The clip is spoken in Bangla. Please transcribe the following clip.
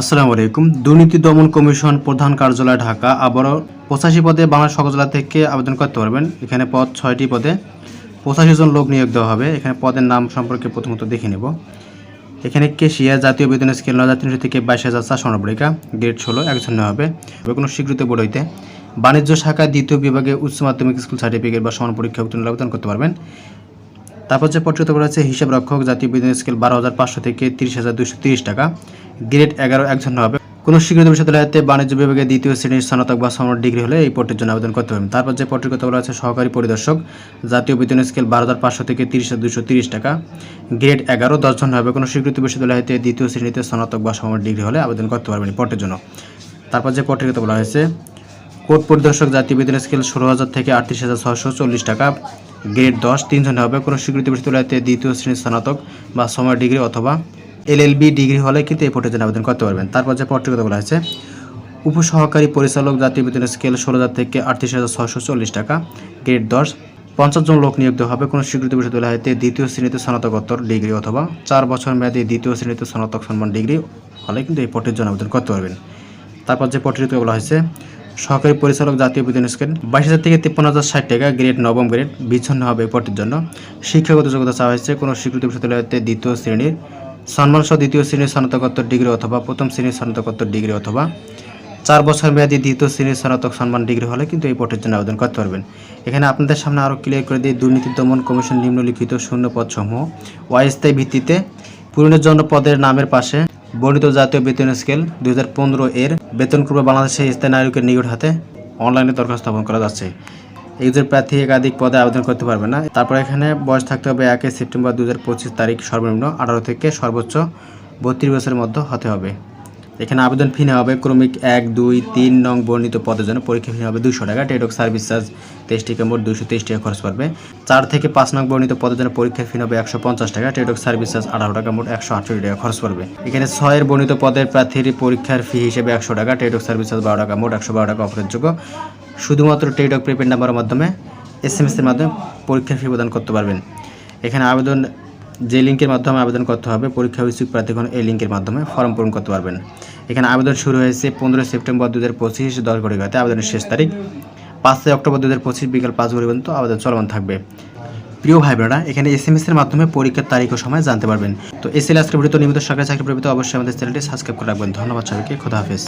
আসসালামু আলাইকুম। দুর্নীতি দমন কমিশন প্রধান কার্যালয় ঢাকা আবারও পঁচাশি পদে বাংলা সকল থেকে আবেদন করতে পারবেন। এখানে পদ ছয়টি পদে। পঁচাশি জন লোক নিয়োগ দেওয়া হবে। এখানে পদের নাম সম্পর্কে প্রথমত দেখে নেব। এখানে কেশিয়া জাতীয় বেতন স্কেল নয় হাজার তিনশো থেকে বাইশ হাজার চারশো নব্বইকা গ্রেড ষোলো, একজন নেওয়া হবে। কোনো স্বীকৃত বোর্ড হইতে বাণিজ্য শাখা দ্বিতীয় বিভাগে উচ্চ মাধ্যমিক স্কুল সার্টিফিকেট বা সমান পরীক্ষা উত্তীর্ণ আবেদন করতে পারবেন। তারপর যে পত্রিত করা আছে হিসাব রক্ষক জাতীয় বিদ্যুৎ স্কেল বারো হাজার পাঁচশো থেকে তিরিশ হাজার দুশো তিরিশ টাকা। গ্রেড এগারো একজন হবে। কোনো স্বীকৃত বিশ্ববিদ্যালয়তে বাণিজ্য বিভাগে দ্বিতীয় শ্রেণির স্নাতক বা সমর ডিগ্রি হলে এই পটের জন্য আবেদন করতে হবে। তারপর যে পত্রিত করা আছে সহকারী পরিদর্শক জাতীয় বিদ্যুৎ স্কেল বারো হাজার পাঁচশো থেকে তিরিশ হাজার দুশো তিরিশ টাকা। গ্রেড এগারো দশজন হবে। কোনো স্বীকৃত বিশ্ববিদ্যালয়তে দ্বিতীয় শ্রেণীতে স্নাতক বা সমর ডিগ্রি হলে আবেদন করতে পারবেন এই পটের জন্য। তারপর যে পত্রিকাতে বলা হয়েছে কোর্ট পরিদর্শক জাতীয় বেতন স্কেল ষোলো হাজার থেকে আটত্রিশ হাজার ছশো চল্লিশ টাকা। গ্রেড দশ, তিনজন হবে। কোনো স্বীকৃত বিশ্ববিদ্যালয়তে দ্বিতীয় শ্রেণির স্নাতক বা সময় ডিগ্রি অথবা এলএলবি ডিগ্রি হলে কিন্তু এই পোর্টের জন্য আবেদন করতে পারবেন। তারপর যে পত্রিকা বলা হয়েছে উপসহকারী পরিচালক জাতীয় বেতন স্কেল ষোলো হাজার থেকে আটত্রিশ হাজার ছশো চল্লিশ টাকা। গ্রেড দশ, পঞ্চাশ জন লোক নিয়োগ হবে। কোনো স্বীকৃত বিশ্ববিদ্যালয়তে দ্বিতীয় শ্রেণীতে স্নাতকোত্তর ডিগ্রি অথবা চার বছর মেয়াদী দ্বিতীয় শ্রেণীতে স্নাতক সম্মান ডিগ্রি হলে কিন্তু এই পটের জন্য আবেদন করতে পারবেন। তারপর যে পত্রিকা বলা হয়েছে? সহকারী পরিচালক জাতীয় বেতন স্কেল বাইশ হাজার থেকে তিপ্পান্ন হাজার ষাট টাকা গ্রেড নবম গ্রেড, বিচ্ছন্ন হবে পটের জন্য। শিক্ষাগত যোগ্যতা চাওয়া হয়েছে কোনো স্বীকৃত বিশ্ববিদ্যালয়তে দ্বিতীয় শ্রেণির সম্মানসহ দ্বিতীয় শ্রেণির স্নাতকোত্তর ডিগ্রি অথবা প্রথম শ্রেণির স্নাতকোত্তর ডিগ্রি অথবা চার বছর মেয়াদী দ্বিতীয় শ্রেণির স্নাতক সম্মান ডিগ্রি হলে কিন্তু এই পটের জন্য আবেদন করতে পারবেন। এখানে আপনাদের সামনে আরও ক্লিয়ার করে দিই, দুর্নীতি দমন কমিশন নিম্নলিখিত শূন্য পদসমূহ। অস্থায়ী ভিত্তিতে পূরণের জন্য পদের নামের পাশে বর্ণিত জাতীয় বেতন স্কেল দুই হাজার পনেরো এর বেতন করবে বাংলাদেশে স্থায়ী নাগরিকের নিকট হাতে অনলাইনে দরখাস্ত স্থাপন করা যাচ্ছে। একজন প্রার্থী একাধিক পদে আবেদন করতে পারবে না। তারপর এখানে বয়স থাকতে হবে একে সেপ্টেম্বর দু হাজার পঁচিশ তারিখ সর্বনিম্ন আঠারো থেকে সর্বোচ্চ বত্রিশ বছরের মধ্যে হতে হবে। এখানে আবেদন ফি হবে। ক্রমিক এক, দুই, তিন নং বর্ণিত পদের জন্য পরীক্ষা ফি হবে দুশো টাকা। টেটক সার্ভিস চার্জ তেইশ টাকা মোট দুশো তেইশ টাকা খরচ পড়বে। চার থেকে পাঁচ নং বর্ণিত পদের জন্য পরীক্ষার ফি হবে একশো পঞ্চাশ টাকা টেটক সার্ভিস চার্জ আঠারো টাকা, মোট একশো আটষট্টি টাকা খরচ পড়বে। এখানে ছয়ের বর্ণিত পদের প্রার্থীর পরীক্ষার ফি হিসেবে একশো টাকা টেটক সার্ভিস চার্জ বারো টাকা, মোট একশো বারো টাকা অফারের শুধুমাত্র টেটক প্রিপেড নাম্বারের মাধ্যমে এস এম এর মাধ্যমে পরীক্ষার ফি প্রদান করতে পারবেন। এখানে আবেদন, যে লিঙ্কের মাধ্যমে আবেদন করতে হবে, পরীক্ষা ইচ্ছুক প্রার্থীগণ এই লিঙ্কের মাধ্যমে ফর্ম পূরণ করতে পারবেন। এখানে আবেদন শুরু হয়েছে পনেরোই সেপ্টেম্বর দু হাজার পঁচিশ দশ ঘটিকাতে আবেদনের শেষ তারিখ পাঁচই অক্টোবর দু হাজার পঁচিশ বিকাল পাঁচ পর্যন্ত আবেদন চলমান থাকবে। প্রিয় ভাই বোনেরা এখানে এস এম এর মাধ্যমে পরীক্ষার তারিখ ও সময় জানতে পারবেন। তো এসএল আজকের ভিডিও নিয়মিত সরকারি চাকরি প্রভৃতি অবশ্যই আমাদের চ্যানেলটি সাবস্ক্রাইব করে রাখবেন। ধন্যবাদ সবাইকে, খোদা হাফেজ।